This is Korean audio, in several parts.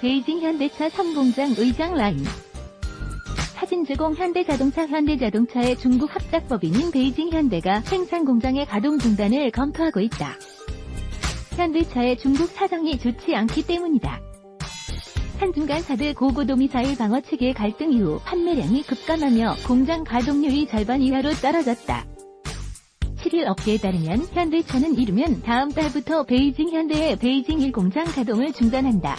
베이징 현대차 3공장 의장 라인. 사진 제공 현대자동차 현대자동차의 중국 합작법인인 베이징 현대가 생산 공장의 가동 중단을 검토하고 있다. 현대차의 중국 사정이 좋지 않기 때문이다. 한중간 사드 고고도 미사일 방어 체계 갈등 이후 판매량이 급감하며 공장 가동률이 절반 이하로 떨어졌다. 7일 업계에 따르면 현대차는 이르면 다음 달부터 베이징 현대의 베이징 1 공장 가동을 중단한다.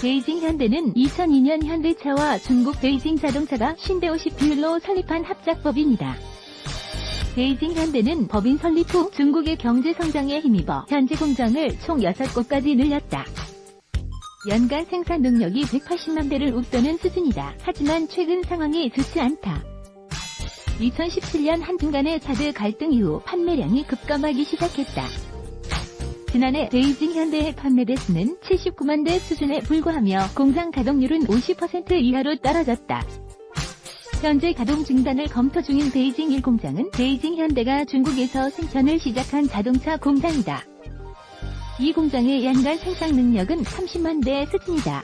베이징 현대는 2002년 현대차와 중국 베이징 자동차가 50대 50 비율로 설립한 합작법인이다. 베이징 현대는 법인 설립 후 중국의 경제 성장에 힘입어 현재 공장을 총 6곳까지 늘렸다. 연간 생산 능력이 180만 대를 웃도는 수준이다. 하지만 최근 상황이 좋지 않다. 2017년 한중간의 사드 갈등 이후 판매량이 급감하기 시작했다. 지난해 베이징 현대의 판매 대수는 79만 대 수준에 불과하며 공장 가동률은 50% 이하로 떨어졌다. 현재 가동 중단을 검토 중인 베이징 1 공장은 베이징 현대가 중국에서 생산을 시작한 자동차 공장이다. 이 공장의 연간 생산 능력은 30만 대 수준이다.